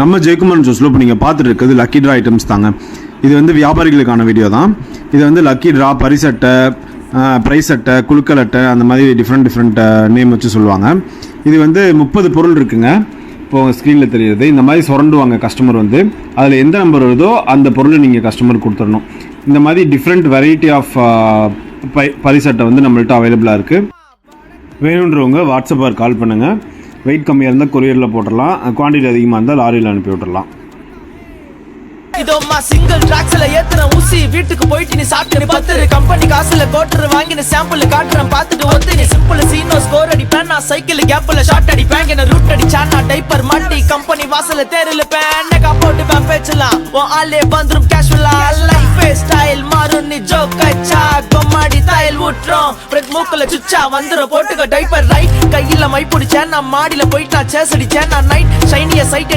நம்ம ஜெயக்குமார் ஜோஸில் இப்போ நீங்கள் பார்த்துட்டு இருக்கிறது லக்கி ட்ரா ஐட்டம்ஸ் தாங்க. இது வந்து வியாபாரிகளுக்கான வீடியோ தான். இது வந்து லக்கி ட்ரா பரிசட்டை ப்ரைஸ் அட்டை குழுக்கள் அட்டை அந்த மாதிரி டிஃப்ரெண்ட் டிஃப்ரெண்ட் நேம் வச்சு சொல்லுவாங்க. இது வந்து முப்பது பொருள் இருக்குங்க. இப்போ ஸ்க்ரீனில் தெரியுது. இந்த மாதிரி சுரண்டுவாங்க கஸ்டமர் வந்து. அதில் எந்த நம்பர் வருதோ அந்த பொருளை நீங்கள் கஸ்டமர் கொடுத்துடணும். இந்த மாதிரி டிஃப்ரெண்ட் வெரைட்டி ஆஃப் பரிசட்டை வந்து நம்மள்ட்ட அவைலபிளாக இருக்குது வேணுன்றவங்க வாட்ஸ்அப்பாக கால் பண்ணுங்கள் வெயிட் கம்மியாக இருந்தால் கொரியரில் போட்டுடலாம். குவான்டிட்டி அதிகமாக இருந்தால் லாரியில் அனுப்பி விட்டுறலாம் இதோம்மா சிங்கிள் ட்ராக்ஸ்ல ஏத்துற ஊசி வீட்டுக்கு போயிட்டு நீ சாப்பிட்டு பத்துரு. கம்பெனி காசுல கோட்டர் வாங்கின சாம்பிள் காட்டுறேன் பார்த்துட்டு ஒத்து. நீ சிம்பிள் சீனோ ஸ்கோர் அடிப்பேன். நான் சைக்கிள் கேப்ல ஷார்ட் அடிப்பேன். என்ன ரூட் அடிச்சான் நான் டைப்பர் மாட்டி கம்பெனி வாசல தேரில் பேன். போட்டு பேச்சலாம் உன் ஆளே வந்துரும் கேஷுவலா லைஃப் ஸ்டைல் மாறும் நீ ஜோக் அச்சா கொம்மாடி தாய் மூக்குல சுச்சா வந்துற போட்டுக்க டைப்பர் ரைட் கையில மை பிடிச்சேன் நான் மாடியில போயிட்டு நான் சேஸ் அடிச்சேன் நான் நைட் ஷைனிய சைட் அடி